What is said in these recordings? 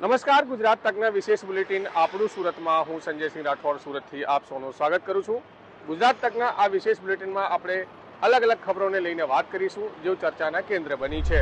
નમસ્કાર, ગુજરાત તકના વિશેષ બુલેટિન આપણું સુરતમાં. હું સંજયસિંહ રાઠોડ સુરતથી આપ સૌનું સ્વાગત કરું છું. ગુજરાત તકના આ વિશેષ બુલેટિનમાં આપણે અલગ અલગ ખબરોને લઈને વાત કરીશું, જેઓ ચર્ચાના કેન્દ્ર બની છે.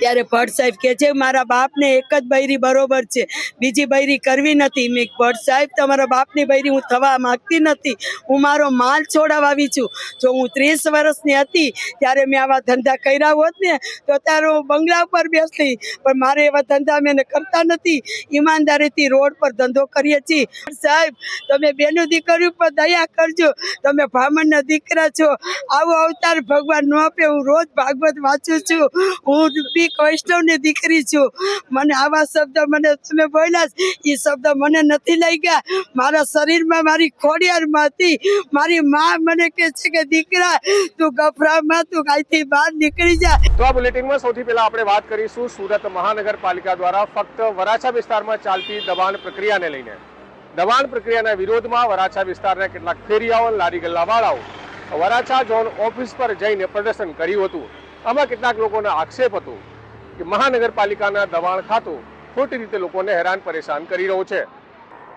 ત્યારે ભટ્ટ સાહેબ કે છે, મારા બાપને એક જ બૈરી બરોબર છે. બીજી બૈરી કરવી નથી. મેં ભટ્ટ સાહેબ, તમારા બાપની બૈરી હું થવા માગતી નથી. હું મારો માલ છોડાવવા આવી છું. જો હું ત્રીસ વર્ષની હતી, ત્યારે મેં આવા ધંધા કર્યા હોત ને, તો ત્યારે હું બંગલા ઉપર બેસતી. પણ મારે એવા ધંધા મેં કરતા નથી. ઈમાનદારીથી રોડ પર ધંધો કરીએ છીએ. સાહેબ, તમે બેનું દીકરી ઉપર દયા કરજો. તમે બ્રાહ્મણના દીકરા છો. આવો અવતાર ભગવાન ન આપે. હું રોજ ભાગવત વાંચું છું. હું બી વૈષ્ણવની દીકરી છું. મને આવા શબ્દ મને તમે બોલ્યા એ શબ્દ મને નથી લઈ ગયા મારા શરીરમાં મારી ખોડિયારમાં હતી. મારી મા મને કહે છે કે, દીકરા, તું ગફરામાં તું અહીંથી બહાર નીકળી જા. તો આ બુલેટિનમાં સૌથી પહેલા આપણે વાત કરીશું સુરત મહાનગરપાલિકા દ્વારા ફક્ત વરાછા વિસ્તારમાં ચાલતી દબાણ પ્રક્રિયાને લઈને. દબાણ પ્રક્રિયાના વિરોધમાં વરાછા વિસ્તારના કેટલાક ફેરિયાઓ લારી લારી ગલ્લાવાળાઓ વરાછા ઝોન ઓફિસ પર જઈને પ્રદર્શન કર્યું હતું. આમાં કેટલાક લોકોનો આક્ષેપ હતો. કે મહાનગરપાલિકાના દબાણ ખાતું ખોટી રીતે લોકોને હેરાન પરેશાન કરી રહ્યો છે.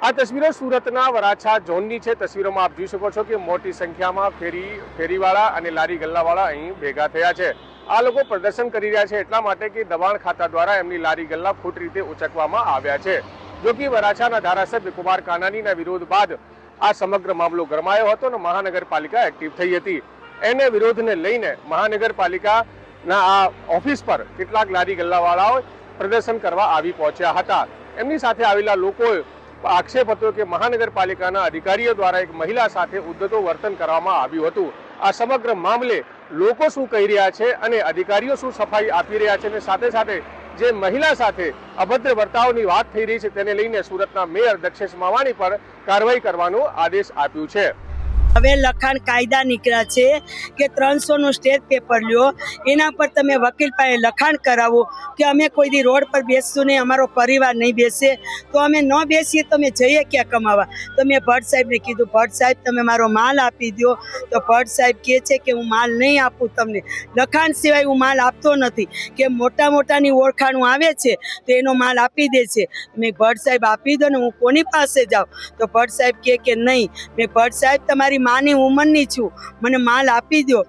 આ તસવીરો સુરતના વરાછા ઝોનની છે. તસવીરોમાં આપ જોઈ શકો છો કે મોટી સંખ્યામાં ફેરી, ફેરીવાળા અને લારી ગલ્લાવાળા અહીં ભેગા થયા છે. આ લોકો પ્રદર્શન કરી રહ્યા છે એટલા માટે કે દબાણ ખાતા દ્વારા એમની લારી ગલ્લા ખોટી રીતે ઉચકવામાં આવ્યા છે. જો કે વરાછાના ધારાસભ્ય કુમાર કાનાનીના વિરોધ બાદ આ સમગ્ર મામલો ગરમાયો હતો અને મહાનગરપાલિકા એક્ટિવ થઈ હતી. એને વિરોધને લઈને મહાનગરપાલિકાના આ ઓફિસ પર કેટલાક લારી ગલ્લાવાળાઓ પ્રદર્શન કરવા આવી પહોંચ્યા હતા. એમની સાથે આવેલા લોકોએ આક્ષેપ હતો કે મહાનગરપાલિકાના અધિકારીઓ દ્વારા એક મહિલા સાથે ઉદ્ધતો વર્તન કરવામાં આવ્યું હતું. આ સમગ્ર મામલે લોકો શું કહી રહ્યા છે અને અધિકારીઓ શું સફાઈ આપી રહ્યા છે અને સાથે સાથે જે મહિલા સાથે અભદ્ર વર્તાવની વાત થઈ રહી છે તેને લઈને સુરતના મેયર દક્ષેશ માવાણી પર કાર્યવાહી કરવાનો આદેશ આપ્યું છે. હવે લખાણ કાયદા નીકળ્યા છે કે ત્રણસોનું સ્ટેટ પેપર લ્યો. એના પર તમે વકીલ પાસે લખાણ કરાવો કે અમે કોઈ દી રોડ પર બેસશું નહીં, અમારો પરિવાર નહીં બેસે. તો અમે ન બેસીએ તો અમે જઈએ ક્યાં કમાવા? તો મેં ભટ્ટ સાહેબને કીધું, ભટ્ટ સાહેબ, તમે મારો માલ આપી દો તો ભટ્ટ સાહેબ કહે છે કે, હું માલ નહીં આપું તમને. લખાણ સિવાય હું માલ આપતો નથી. કે મોટા મોટાની ઓળખાણું આવે છે, તો એનો માલ આપી દે છે. મેં ભટ્ટ સાહેબ આપી દો ને હું કોની પાસે જાઉં? તો ભટ્ટ સાહેબ કહે કે, નહીં. મેં ભટ્ટ સાહેબ તમારી માની ઉંમરની છું. મને માલ આપી દો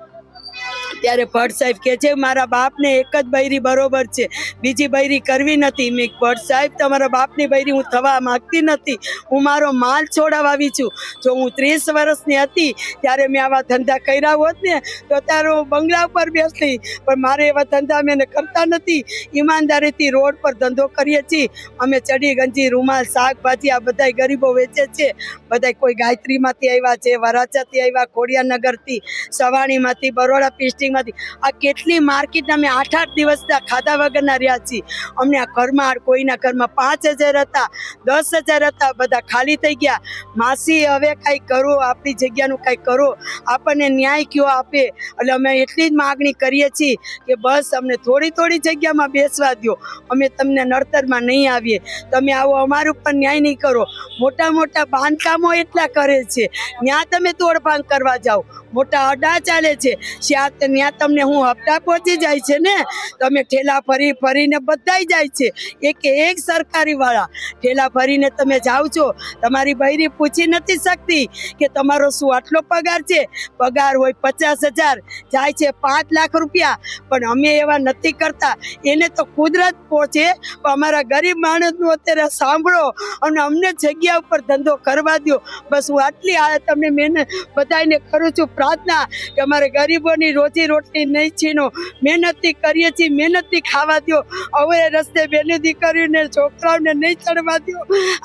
ત્યારે ભટ્ટ સાહેબ કહે છે, મારા બાપને એક જ બૈરી બરોબર છે. બીજી બૈરી કરવી નથી. મેં ભટ્ટ સાહેબ, તમારા બાપની બૈરી હું થવા માગતી નથી. હું મારો માલ છોડાવવા છું. જો હું ત્રીસ વર્ષની હતી, ત્યારે મેં આવા ધંધા કર્યા હોત ને, તો ત્યારે હું બંગલા ઉપર બેસતી. પણ મારે એવા ધંધા મેં કરતા નથી. ઈમાનદારીથી રોડ પર ધંધો કરીએ છીએ. અમે ચડી ગંજી, રૂમાલ, શાકભાજી, આ બધાય ગરીબો વેચે છે. બધાય કોઈ ગાયત્રીમાંથી આવ્યા છે, વરાછાથી આવ્યા, ખોડિયાનગરથી, સવાણીમાંથી, બરોડા પિસ્ટિંગમાંથી આ કેટલી માર્કેટ અમે આઠ આઠ દિવસના ખાધા વગરના રહ્યા છીએ. અમને આ ઘરમાં કોઈના ઘરમાં પાંચ હજાર હતા, દસ હજાર હતા, બધા ખાલી થઈ ગયા. માસી, હવે કાંઈ કરો, આપણી જગ્યાનું કાંઈ કરો. આપણને ન્યાય કયો આપે? એટલે અમે એટલી જ માગણી કરીએ છીએ કે બસ અમને થોડી થોડી જગ્યામાં બેસવા દો અમે તમને નડતરમાં નહીં આવીએ. તમે આવો, અમારું ઉપર ન્યાય નહીં કરો. મોટા મોટા બાંધકામો એટલા કરે છે. ત્યાં તમે તોડભાંગ કરવા જાઓ. મોટા અડા ચાલે છે. ત્યાં ત્યાં તમને હું હપ્તા પહોંચી જાય છે ને? તમે ઠેલા ફરી ફરીને બધાય જાય છે. એક એક સરકારી વાળા ઠેલા ફરીને તમે જાઓ છો. તમારી બૈરી પૂછી નથી શકતી કે તમારો શું આટલો પગાર છે? પગાર હોય પચાસ હજાર, જાય છે પાંચ લાખ રૂપિયા. પણ અમે એવા નથી કરતા. એને તો કુદરત પહોંચે. અમારા ગરીબ માણસનું અત્યારે સાંભળો અને અમને જગ્યા ઉપર ધંધો કરવા દો બસ હું આટલી આ તમને મહેનત બધાને કરું છું પ્રાર્થના કે અમારે ગરીબોની રોજી રોટલી નહીં છીનો મહેનતથી કરીએ છીએ, મહેનતથી ખાવા દો હવે રસ્તે બેની દીકરીઓને છોકરાઓને નહીં ચડવા દો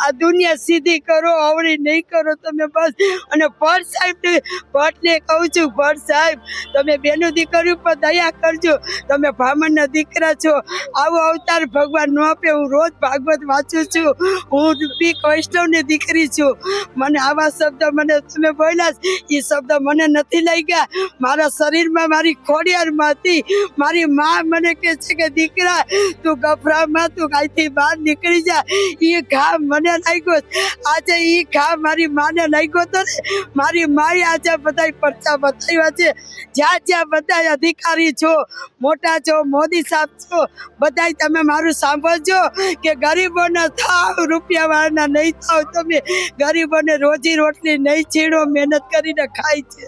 આ દુનિયા સીધી કરો અવળી નહીં કરો તમે બસ. અને ભટ્ટ સાહેબ ભટ્ટને કહું છું ભટ્ટ સાહેબ, તમે બેનું દીકરી ઉપર દયા કરજો. તમે બ્રાહ્મણના દીકરા છો. આવો અવતાર ભગવાન ન આપે, હું રોજ ભાગવત વાંચું છું. હું બી વૈષ્ણવની દીકરી છું. મને આવા શબ્દ મને તમે બોલ્યા, એ શબ્દ મને નથી લઈ ગયા મારા શરીરમાં મારી ખોડિયારમાંથી મારી મા મને કહે છે કે, દીકરા, તું ગફરામાં તું અહીંથી બહાર નીકળી જા. એ ઘા મને લાગ્યો. આજે એ ઘા મારી માને લાગ્યો તો ને, મારી માએ આજે બધા પરચા બતાવ્યા છે. જ્યાં જ્યાં બધા અધિકારી છો, મોટા છો, મોદી સાહેબ છો બધા તમે મારું સાંભળજો કે ગરીબોને થાવ રૂપિયાવાળાના નહીં થાવ તમે. ગરીબોને રોજી રોટલી નહીં છીણો, મહેનત કરીને ખાય છે.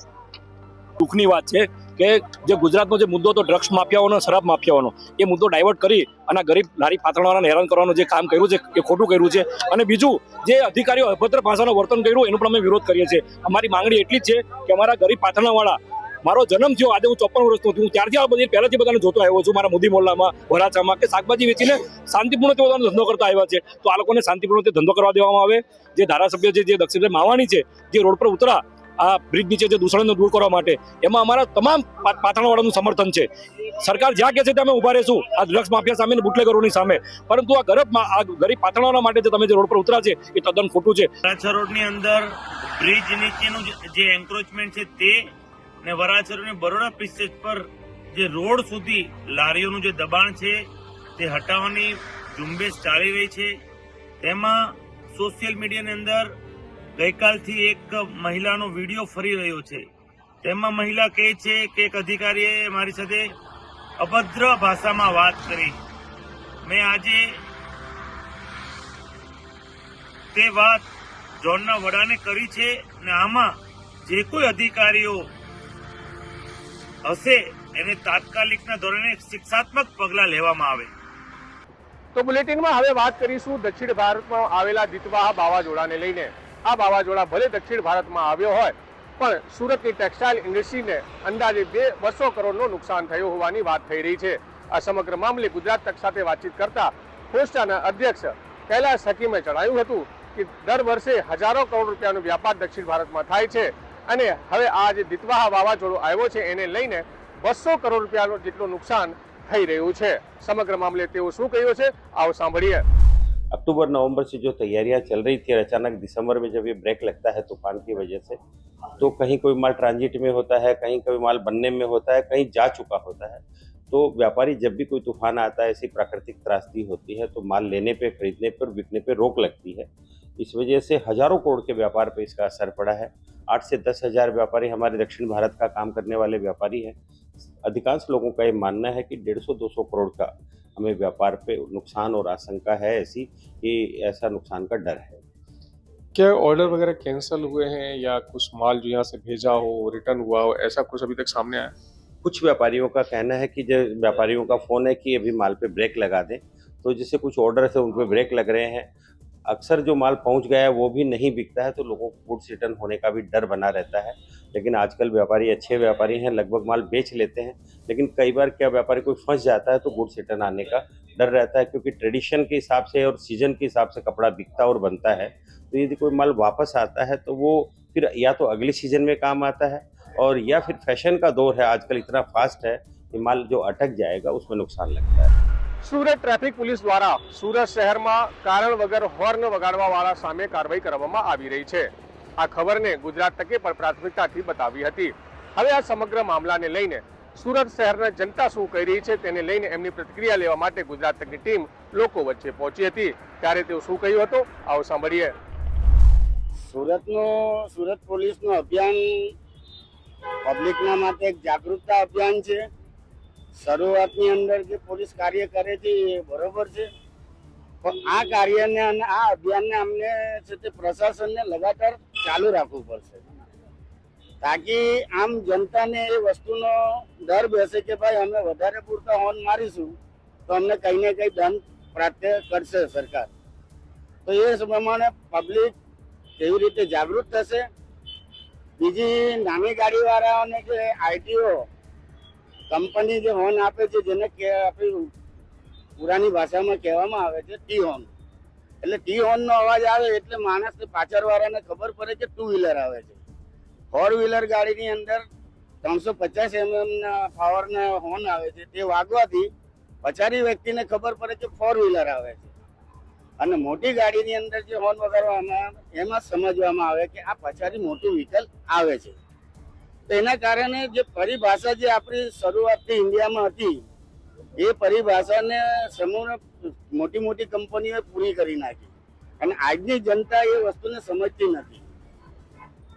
દુઃખની વાત છે. કે જે ગુજરાતનો જે મુદ્દો હતો ડ્રગ્સ માફિયાઓનો, શરાબ માફિયાઓનો, એ મુદ્દો ડાયવર્ટ કરી અને ગરીબ લારી પાથરણવાળાને હેરાન કરવાનું જે કામ કર્યું છે, એ ખોટું કર્યું છે. અને બીજું, જે અધિકારીઓ અભદ્ર ભાષાનું વર્તન કર્યું, એનું પણ અમે વિરોધ કરીએ છીએ. અમારી માંગણી એટલી જ છે કે અમારા ગરીબ પાથરણાવાળા મારો જન્મ થયો, આજે હું ચોપન વર્ષનો છું ત્યારથી આ બધી, પહેલાથી બધાને જોતો આવ્યો છું, મારા મોદી મોહલ્લામાં વરાછામાં, કે શાકભાજી વેચીને શાંતિપૂર્ણ તે બધાનો ધંધો કરતા આવ્યા છે. તો આ લોકોને શાંતિપૂર્ણ ધંધો કરવા દેવામાં આવે. જે ધારાસભ્ય છે, જે દક્ષિણભાઈ માવાણી છે, જે રોડ પર ઉતરા આ બ્રિજ નીચે જે દૂષણને દૂર કરવા માટે, એમાં અમારા તમામ પા- સમર્થન છે. સરકાર જ્યાં કહે છે ત્યાં અમે ઊભા રહીશું. આ ડ્રગ્સ માફિયા સામે બુટલેગરોની સામે. પરંતુ આ ગરીબ આ ગરીબ પાથરણવાળા માટે જે તમે જે રોડ પર ઉતરા છે, એ તદ્દન ખોટું છે. વરાછા રોડની અંદર બ્રિજ નીચેનું જે એન્ક્રોચમેન્ટ છે તે ને વરાછા રોડની બરોડા પિસ્ટેજ પર જે રોડ સુધી લારીઓનું જે દબાણ છે, તે હટાવવાની ઝુંબેશ ચાલી રહી છે. તેમાં સોશિયલ મીડિયાની અંદર ગઈકાલથી એક મહિલાનો વીડિયો ફરી રહ્યો છે. તેમાં મહિલા કહે છે કે એક અધિકારીએ મારી સાથે અભદ્ર ભાષામાં વાત કરી. મેં આજે તે વાત ઝોનના વડાને કરી છે અને આમાં જે કોઈ અધિકારીઓ હશે એને તાત્કાલિકના ધોરણે શિક્ષાત્મક પગલાં લેવામાં આવે. તો બુલેટિનમાં હવે વાત કરીશું દક્ષિણ ભારતમાં આવેલા દિતવાહ વાવાઝોડાને લઈને. આ વાવાઝોડા ભલે દક્ષિણ ભારતમાં આવ્યો હોય, પણ સુરતની ટેક્સટાઇલ ઇન્ડસ્ટ્રીને અંદાજે બે બસો કરોડનું નુકસાન થયું હોવાની વાત થઈ રહી છે. આ સમગ્ર મામલે ગુજરાત તક સાથે વાતચીત કરતા ફોસ્ટાના અધ્યક્ષ કૈલાસ હકીમે જણાવ્યું હતું કે દર વર્ષે હજારો કરોડ રૂપિયાનો વ્યાપાર દક્ષિણ ભારતમાં થાય છે અને હવે આ જે દિતવાહ વાવાઝોડું આવ્યો છે એને લઈને બસો કરોડ રૂપિયાનું જેટલું નુકસાન થઈ રહ્યું છે. સમગ્ર મામલે તેઓ શું કહ્યું છે? આવો સાંભળીએ. अक्टूबर, नवंबर से जो तैयारियाँ चल रही थी अचानक दिसंबर में जब ये ब्रेक लगता है तूफ़ान की वजह से तो कहीं कोई माल ट्रांजिट में होता है, कहीं कोई माल बनने में होता है, कहीं जा चुका होता है तो व्यापारी जब भी कोई तूफ़ान आता है, ऐसी प्राकृतिक त्रासदी होती है तो माल लेने पे, खरीदने पर बिकने पे रोक लगती है। इस वजह से हज़ारों करोड़ के व्यापार पर इसका असर पड़ा है। आठ से दस हज़ार व्यापारी हमारे दक्षिण भारत का काम करने वाले व्यापारी हैं। अधिकांश लोगों का ये मानना है कि डेढ़ सौ, दो सौ करोड़ का हमें व्यापार पे नुकसान और आशंका है ऐसी कि ऐसा नुकसान का डर है। क्या ऑर्डर वगैरह कैंसिल हुए हैं या कुछ माल जो यहाँ से भेजा हो रिटर्न हुआ हो ऐसा कुछ अभी तक सामने आया? कुछ व्यापारियों का कहना है कि जो व्यापारियों का फ़ोन है कि अभी माल पे ब्रेक लगा दें तो जिससे कुछ ऑर्डर थे उन पर ब्रेक लग रहे हैं। अक्सर जो माल पहुँच गया है, वो भी नहीं बिकता है तो लोगों को गुड्स रिटर्न होने का भी डर बना रहता है। लेकिन आजकल व्यापारी, अच्छे व्यापारी हैं, लगभग माल बेच लेते हैं, लेकिन कई बार क्या व्यापारी कोई फंस जाता है तो गुड्स रिटर्न आने का डर रहता है, क्योंकि ट्रेडिशन के हिसाब से और सीज़न के हिसाब से कपड़ा बिकता और बनता है। तो यदि कोई माल वापस आता है तो वो फिर या तो अगले सीज़न में काम आता है, और या फिर फ़ैशन का दौर है, आजकल इतना फास्ट है कि माल जो अटक जाएगा, उसमें नुकसान लगता है। સુરત ટ્રાફિક પોલીસ દ્વારા સુરત શહેરમાં કારણ વગર હોર્ન વગાડવાવાળા સામે કાર્યવાહી કરવામાં આવી રહી છે. આ ખબરને ગુજરાત તકે પણ પ્રાથમિકતાથી બતાવી હતી. હવે આ સમગ્ર મામલાને લઈને સુરત શહેરના જનતા શું કહી રહી છે તેને લઈને એમની પ્રતિક્રિયા લેવા માટે ગુજરાત તકની ટીમ લોકો વચ્ચે પહોંચી હતી. ત્યારે તેઓ શું કહ્યું હતું? આવો સાંભળીએ. સુરતનો, સુરત પોલીસનું અભિયાન પબ્લિકના માટે એક જાગૃતતા અભિયાન છે. શરૂઆતની અંદર જે પોલીસ કાર્ય કરે છે એ બરોબર છે. પણ આ કાર્યને અને આ અભિયાનને અમને છે તે પ્રશાસનને લગાતાર ચાલુ રાખવું પડશે. તાકી આમ જનતાને એ વસ્તુનો ડર બેસે કે ભાઈ અમે વધારે પૂરતા હોર્ન મારીશું, તો અમને કંઈ ને કંઈ દંડ પ્રાપ્ત કરશે સરકાર. તો એ પ્રમાણે પબ્લિક કેવી રીતે જાગૃત થશે? બીજી નાની ગાડીવાળાઓને જે આઈટીઓ કંપની જે હોર્ન આપે છે જેને કે આપણી પુરાની ભાષામાં કહેવામાં આવે છે ટી હોર્ન એટલે ટી હોર્નનો અવાજ આવે એટલે માણસને પાછળવાળાને ખબર પડે કે ટુ વ્હીલર આવે છે. ફોર વ્હીલર ગાડીની અંદર ત્રણસો પચાસ એમએમના પાવરના હોર્ન આવે છે. તે વાગવાથી પછારી વ્યક્તિને ખબર પડે કે ફોર વ્હીલર આવે છે. અને મોટી ગાડીની અંદર જે હોર્ન વગાડવામાં આવે, એમાં સમજવામાં આવે કે આ પછાડી મોટું વ્હીકલ આવે છે. તો એના કારણે જે પરિભાષા જે આપણી શરૂઆતથી ઇન્ડિયામાં હતી, એ પરિભાષાને સમૂહ મોટી મોટી કંપનીઓએ પૂરી કરી નાખી. અને આજની જનતા એ વસ્તુને સમજતી નથી.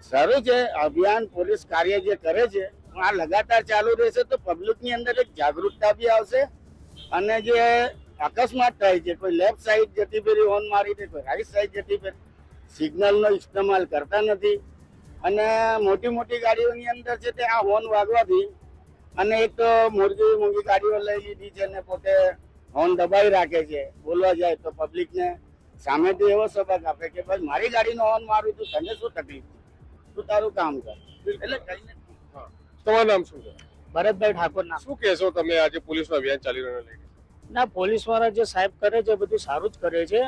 સારું છે, અભિયાન પોલીસ કાર્ય જે કરે છે, આ લગાતાર ચાલુ રહેશે તો પબ્લિકની અંદર એક જાગૃતતા બી આવશે અને જે અકસ્માત થાય છે, કોઈ લેફ્ટ સાઈડ જતી ફેરી, હોર્ન મારી દે કોઈ રાઈટ સાઈડ જતી ફેરી, સિગ્નલનો ઇસ્તેમાલ કરતા નથી. અને મોટી મોટી ગાડીઓની અંદર છે તે આ હોર્ન વાગવાથી અને એક તો મોરગી મોટી ગાડીઓ લઈ લીધી છે અને પોતે હોર્ન દબાવી રાખે છે. બોલવા જાય તો પબ્લિકને સામેથી એવો સબક આપે કે ભાઈ મારી ગાડીનો હોર્ન મારું તું તને શું તકલીફ છે? તું તારું કામ કર. એટલે કહીને તમારું નામ શું છે? ભરતભાઈ ઠાકોર ના શું કહેશો તમે આજે પોલીસનું અભિયાન ચાલી રહ્યું લઈને ના પોલીસવાળા જે સાહેબ કરે છે બધું સારું જ કરે છે.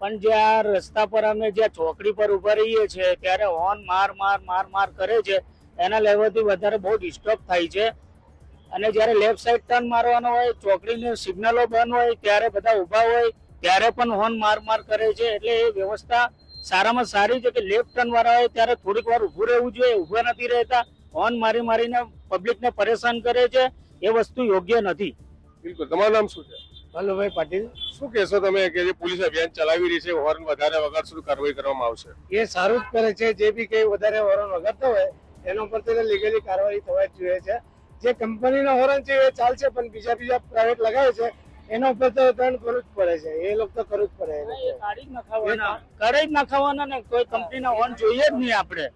પણ જે આ રસ્તા પર અમે જ્યાં ચોકડી પર ઊભા રહીએ છીએ, ત્યારે હોર્ન માર માર માર માર કરે છે, એના લેવલથી વધારે બહુ ડિસ્ટર્બ થાય છે. અને જ્યારે લેફ્ટ સાઈડ ટર્ન મારવાનો હોય, ચોકડીની સિગ્નલો બંધ હોય, ત્યારે બધા ઊભા હોય, ત્યારે પણ હોર્ન માર માર કરે છે. એટલે એ વ્યવસ્થા સારામાં સારી છે કે લેફ્ટ ટર્ન વાળા હોય, ત્યારે થોડીક વાર ઊભું રહેવું જોઈએ, ઊભા નથી રહેતા. હોર્ન મારી, મારીને પબ્લિકને પરેશાન કરે છે, એ વસ્તુ યોગ્ય નથી. બિલકુલ. તમારું નામ શું છે? વલ્લભભાઈ પાટીલ. શું કહેશો તમે કે જે પોલીસ અભિયાન ચલાવી રહી છે હોર્ન વધારે વગર શું કાર્યવાહી કરવામાં આવશે? એ સારું જ કરે છે જે બી કઈ વધારે હોર્ન વગરતો હોય એના ઉપર તો લીગલી કાર્યવાહી થવા જ જોઈએ છે. જે કંપનીનો હોર્ન છે એ ચાલશે પણ બીજા બીજા પ્રાઇવેટ લગાવે છે એના ઉપર તો દંડ કરવું જ પડે છે. એ લોકો તો કરવું જ પડે. કરે જ નખાવાના ને કોઈ કંપનીના હોર્ન જોઈએ જ નહીં આપણે.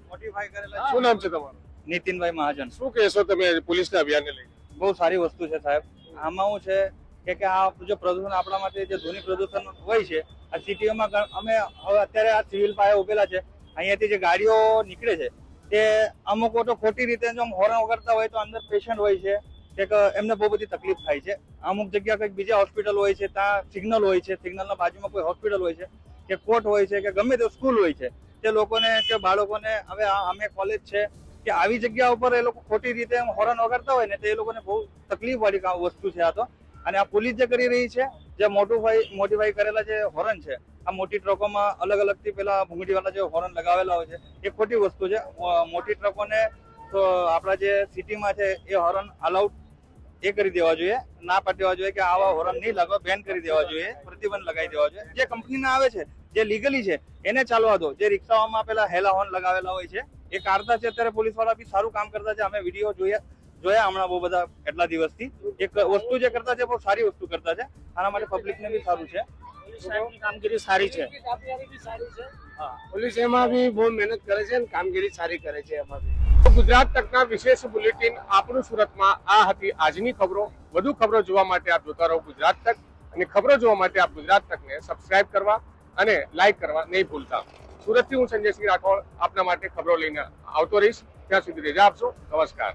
શું નામ છે તમારું? નીતિનભાઈ મહાજન. શું કહેશો તમે પોલીસના અભિયાનને લઈને? બહુ સારી વસ્તુ છે સાહેબ. આમાં શું છે કે કે આ જો પ્રદૂષણ આપણા માટે જે ધ્વનિ પ્રદૂષણ હોય છે, આ સિટીઓમાં અમે હવે અત્યારે આ સિવિલ પાયા ઉભેલા છે, અહીંયાથી જે ગાડીઓ નીકળે છે, તે અમુક તો ખોટી રીતે જો હોર્ન વગાડતા હોય તો અંદર પેશન્ટ હોય છે, કે એમને બહુ બધી તકલીફ થાય છે. અમુક જગ્યા કંઈક બીજા હોસ્પિટલ હોય છે, ત્યાં સિગ્નલ હોય છે સિગ્નલના બાજુમાં કોઈ હોસ્પિટલ હોય છે, કે કોર્ટ હોય છે, કે ગમે તે સ્કૂલ હોય છે, તે લોકોને, કે બાળકોને હવે અમે કોલેજ છે, કે આવી જગ્યા ઉપર એ લોકો ખોટી રીતે હોર્ન વગાડતા હોય ને, તો એ લોકોને બહુ તકલીફ વાળી વસ્તુ છે આ તો. અને આ પોલીસ જે કરી રહી છે, જે મોટુફાઈ મોટીફાઈ કરેલા જે હોર્ન છે, આ મોટી ટ્રકોમાં અલગ અલગથી પેલા ભૂંગળીવાળા જે હોર્ન લગાવેલા હોય છે, એ ખોટી વસ્તુ છે. મોટી ટ્રકોને તો આપણા જે સિટીમાં છે, એ હોર્ન અલાઉડ એ કરી દેવા જોઈએ. ના પાડવા જોઈએ કે આવા હોર્ન નહીં લગાવ બેન કરી દેવા જોઈએ, પ્રતિબંધ લગાવી દેવા જોઈએ. જે કંપનીના આવે છે, જે લીગલી છે, એને ચાલવા દો. જે રિક્ષાઓમાં પેલા હેલા હોર્ન લગાવેલા હોય છે, એ કાઢતા છે, અત્યારે પોલીસવાળા બી સારું કામ કરતા છે. અમે વીડિયો જોયા જોયા હમણાં બહુ બધા એટલા દિવસથી. એક વસ્તુ જે કરતા છે બહુ સારી વસ્તુ કરતા છે. આના માટે પબ્લિકને બી સારું છે. કામગીરી સારી છે. પોલીસ એમાં બી બહુ મહેનત કરે છે અને કામગીરી સારી કરે છે એમાં બી. ગુજરાત તકના વિશેષ બુલેટિન આપણું સુરતમાં આ હતી આજની ખબરો. વધુ ખબરો જોવા માટે આપ જોતા રહો ગુજરાત તક. અને ખબરો જોવા માટે આપ ગુજરાત તકને સબસ્ક્રાઇબ કરવા અને લાઈક કરવા નહીં ભૂલતા. સુરતથી હું સંજયસિંહ રાઠોડ આપના માટે ખબરો લઈને આવતો રહીશ. ત્યાં સુધી રજા આપશો. નમસ્કાર.